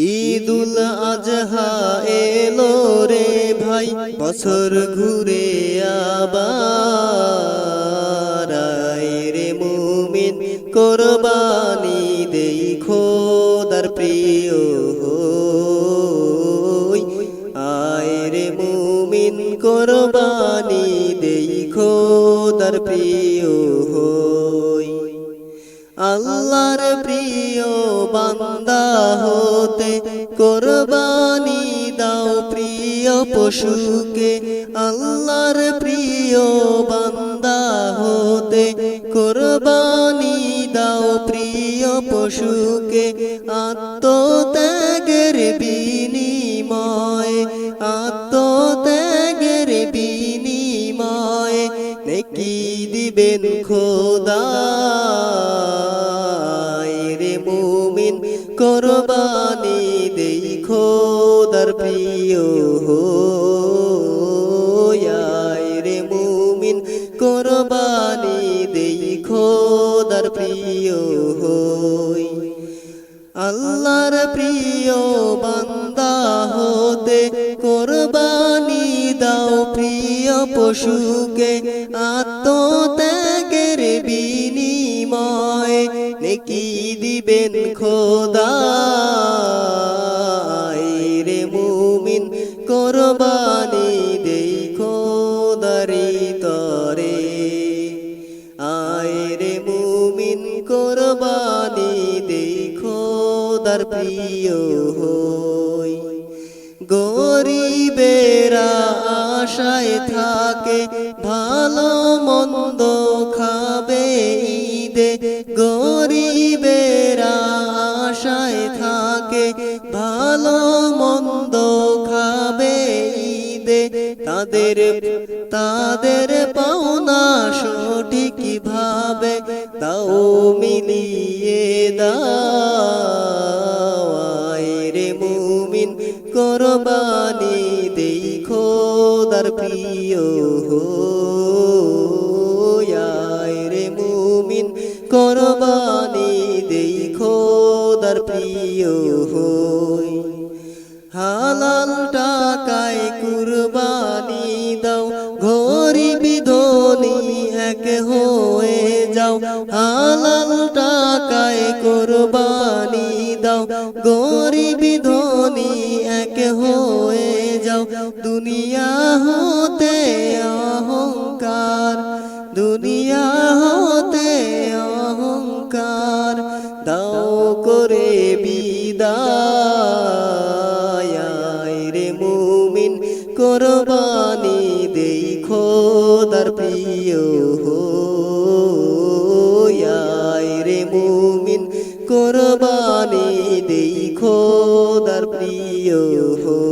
ঈদুল আজহা এলো রে ভাই, বছর ঘুরে আবার। রে মুমিন, কোরবানি দেই খোদার প্রিয় হই। আয় রে মুমিন, কোরবানি দেই খোদার প্রিয় হই। আল্লাহর প্রিয় বান্দা হতে কোরবানি দাও প্রিয় পশুকে। আল্লাহর প্রিয় বান্দা হতে কোরবানি দাও প্রিয় পশুকে। আত্মত্যাগের বিনিময় আত্মত্যাগের বিনিময়। নেকি দিবেন খোদা কোরবানি দেই খোদার প্রিয় হই রে মুমিন, কোরবানি দেই খোদার প্রিয় হই। আল্লাহর প্রিয় বান্দা হতে কোরবানি দাও, প্রিয় পশুকে আত্মত্যাগের খোদা রে মুমিন কোরবানি দেই খোদারি তরে। আয় রে মুমিন কোরবানি দেখো দার প্রিয় হই। গরিবেরা আশায় থাকে, ভালো মন্দ খাবে ঈদে। গরিবেরা ভালো মন্দ খাবে ঈদে। তাদের তাদের পাওনা সঠিক ভাবে দাও, মিলিয়ে রে মুমিন, কোরবানি দেই খোদার প্রিয় আয় রে মুমিন, কোরবানি দেই খোদার প্রিয় হই। হালাল টাকায় কুরবানি দাও, গরিব ধনী এক হয়ে যাও। হালাল টাকায় কুরবানি দাও, গরিব ধনী এক হয়ে যাও। দুনিয়া হতে অহংকার, দুনিয়া হতে রে মুমিন কোরবানি দেই খোদার প্রিয় হই রে মুমিন কোরবানি দেই খোদার প্রিয় হই